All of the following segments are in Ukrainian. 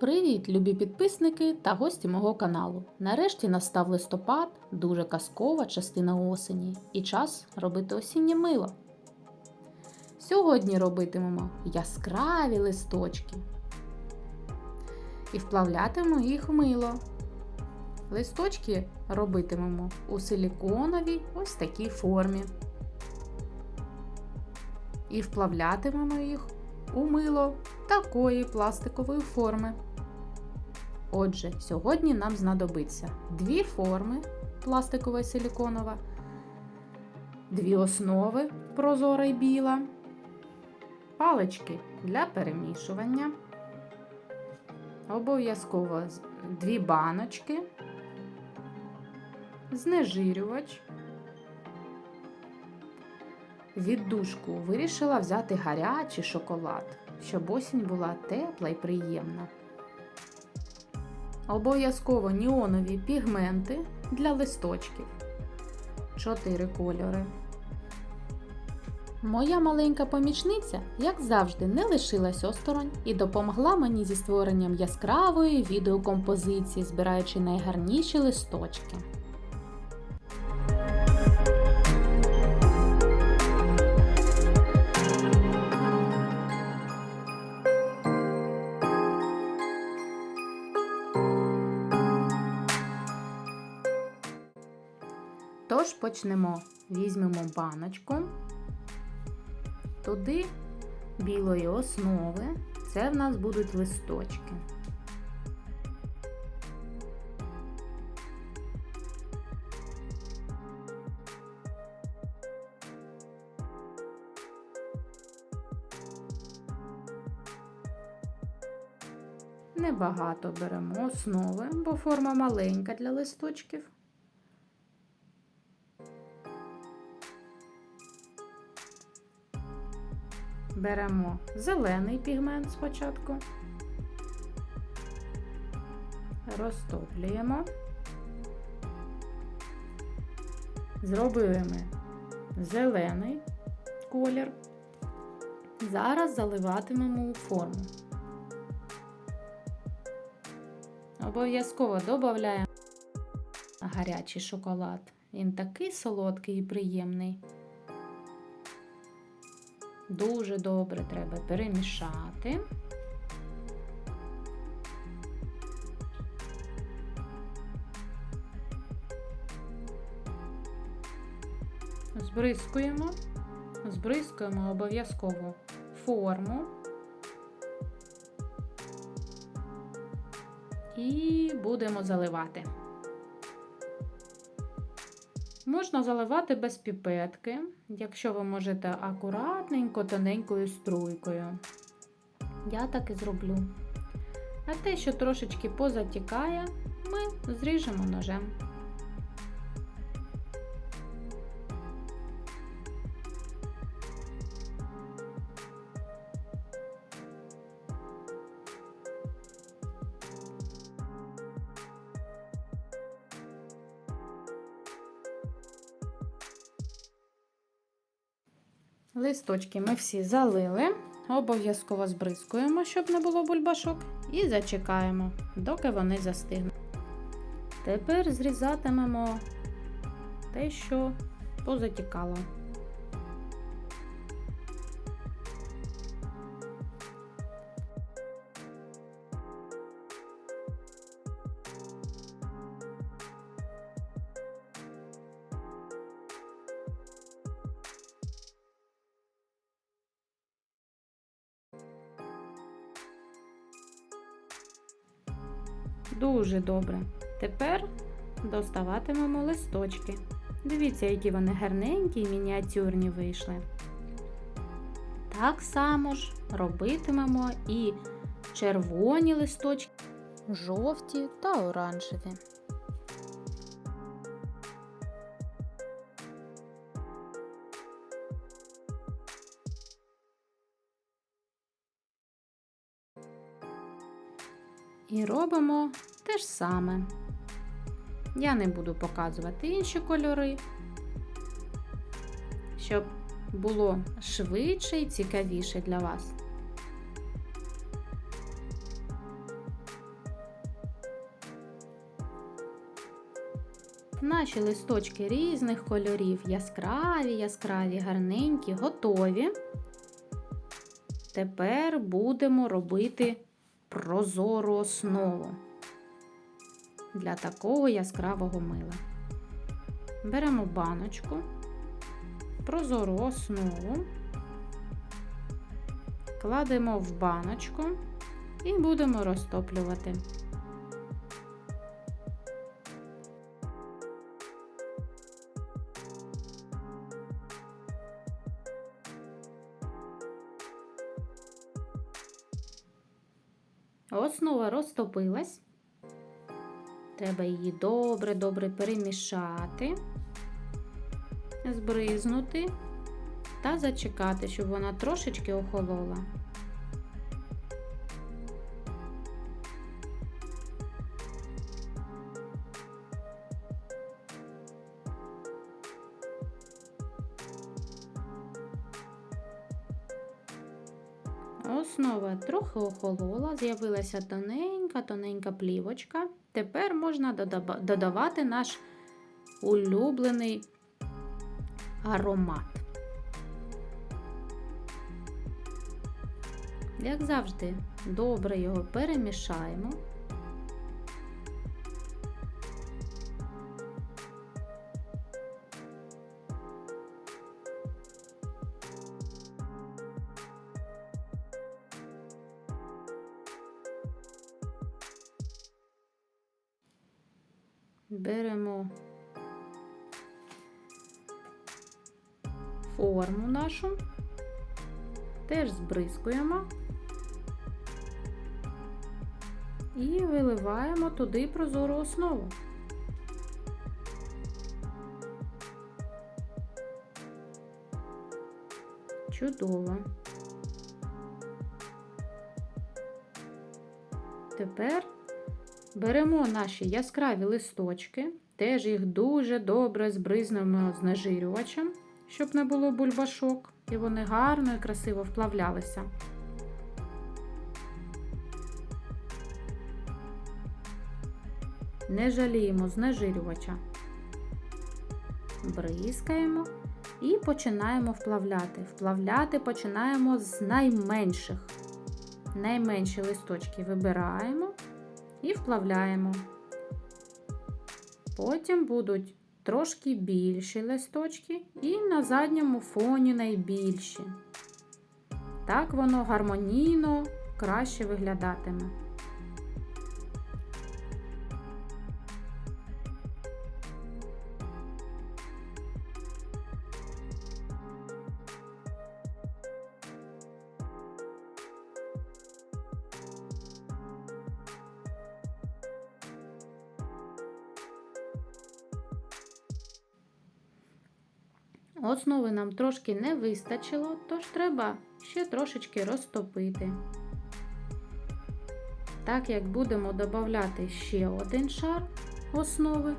Привіт, любі підписники та гості мого каналу. Нарешті настав листопад, дуже казкова частина осені, і час робити осіннє мило. Сьогодні робитимемо яскраві листочки і вплавлятимемо їх в мило. Листочки робитимемо у силіконовій ось такій формі. І вплавлятимемо їх у мило такої пластикової форми. Отже, сьогодні нам знадобиться дві форми пластикова і силіконова, дві основи прозора і біла, палички для перемішування, обов'язково дві баночки, знежирювач. Віддушку вирішила взяти гарячий шоколад, щоб осінь була тепла і приємна. Обов'язково ніонові пігменти для листочків. Чотири кольори. Моя маленька помічниця, як завжди, не лишилась осторонь і допомогла мені зі створенням яскравої відеокомпозиції, збираючи найгарніші листочки. Почнемо. Візьмемо баночку, туди білої основи. Це в нас будуть листочки. Небагато беремо основи, бо форма маленька для листочків. Беремо зелений пігмент спочатку, розтоплюємо, зробили зелений колір. Зараз заливатимемо у форму. Обов'язково додаємо гарячий шоколад. Він такий солодкий і приємний. Дуже добре треба перемішати. Збризкуємо, збризкуємо обов'язково форму і будемо заливати. Можна заливати без піпетки, якщо ви можете акуратненько, тоненькою струйкою. Я так і зроблю. А те, що трошечки позатікає, ми зріжемо ножем. Листочки ми всі залили, обов'язково збризкуємо, щоб не було бульбашок, і зачекаємо, доки вони застигнуть. Тепер зрізатимемо те, що позатікало. Дуже добре. Тепер доставатимемо листочки. Дивіться, які вони гарненькі і мініатюрні вийшли. Так само ж робитимемо і червоні листочки, жовті та оранжеві. І робимо те ж саме. Я не буду показувати інші кольори, щоб було швидше і цікавіше для вас. Наші листочки різних кольорів, яскраві, яскраві, гарненькі, готові. Тепер будемо робити прозору основу для такого яскравого мила. Беремо баночку, прозору основу, кладемо в баночку і будемо розтоплювати. Основа розтопилась. Треба її добре-добре перемішати, збризнути та зачекати, щоб вона трошечки охолола. Основа трохи охолола, з'явилася тоненька-тоненька плівочка. Тепер можна додавати наш улюблений аромат. Як завжди, добре його перемішаємо. Форму нашу, теж збризкуємо і виливаємо туди прозору основу. Чудово. Тепер Беремо наші яскраві листочки, теж їх дуже добре збризнемо знежирювачем, щоб не було бульбашок, і вони гарно і красиво вплавлялися. Не жаліємо знежирювача. Бризкаємо і починаємо вплавляти. Вплавляти починаємо з найменших. Найменші листочки вибираємо і вплавляємо. Потім будуть трошки більші листочки і на задньому фоні найбільші. Так воно гармонійно краще виглядатиме. Основи нам трошки не вистачило, тож треба ще трошечки розтопити. Так як будемо додати ще один шар основи,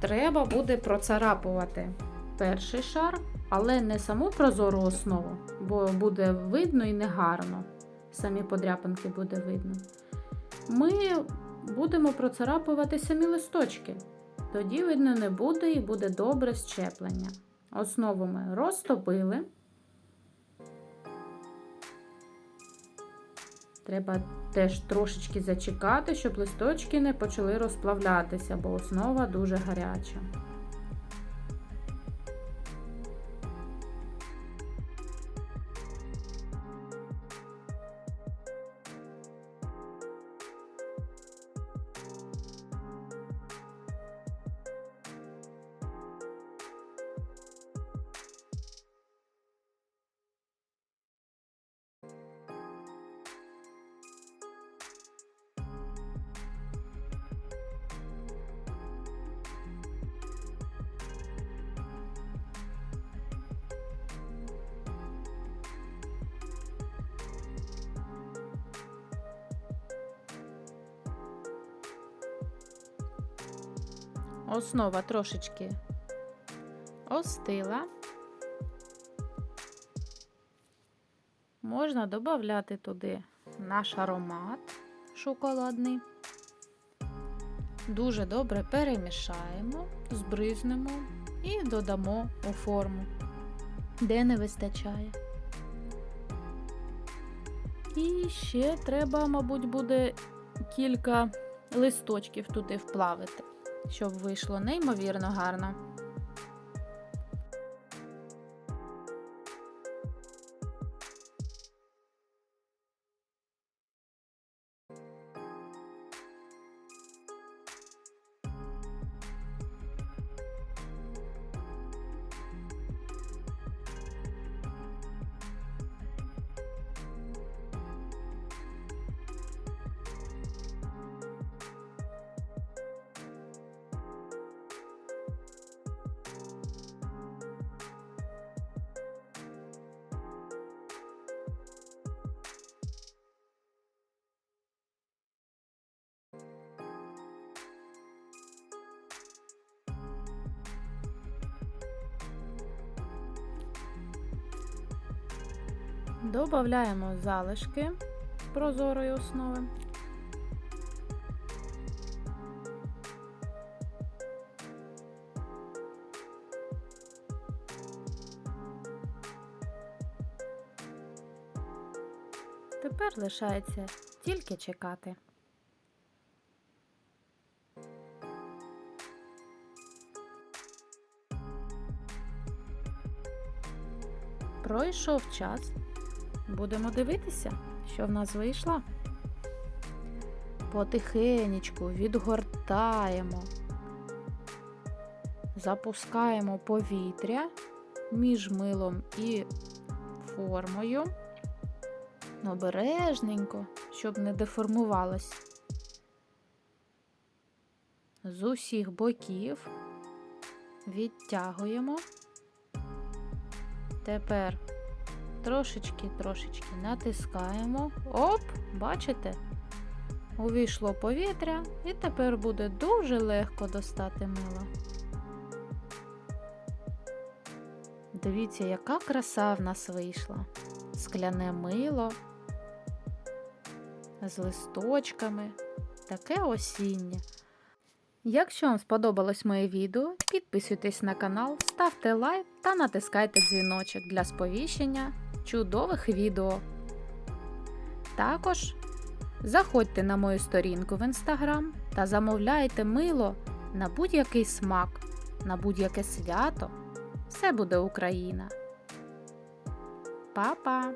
треба буде процарапувати перший шар, але не саму прозору основу, бо буде видно і негарно. Самі подряпинки буде видно. Ми будемо процарапувати самі листочки. Тоді видно не буде і буде добре щеплення. Основу ми розтопили. Треба теж трошечки зачекати, щоб листочки не почали розплавлятися, бо основа дуже гаряча. Основа трошечки остила. Можна додати туди наш аромат шоколадний. дуже добре перемішаємо, збризнемо і додамо у форму, де не вистачає. І ще треба, мабуть, буде кілька листочків туди вплавити, щоб вийшло неймовірно гарно. Добавляємо залишки прозорої основи. Тепер лишається тільки чекати. Пройшов час. Будемо дивитися, що в нас вийшло. Потихенечку відгортаємо, запускаємо повітря між милом і формою. Обережненько, щоб не деформувалось. З усіх боків відтягуємо. Тепер трошечки-трошечки натискаємо. Оп, бачите? Увійшло повітря, і тепер буде дуже легко достати мило. Дивіться, яка краса в нас вийшла. Скляне мило з листочками, таке осіннє. Якщо вам сподобалось моє відео, підписуйтесь на канал, ставте лайк та натискайте дзвіночок для сповіщення чудових відео. Також заходьте на мою сторінку в інстаграм та замовляйте мило на будь-який смак, на будь-яке свято. Все буде Україна. Па-па!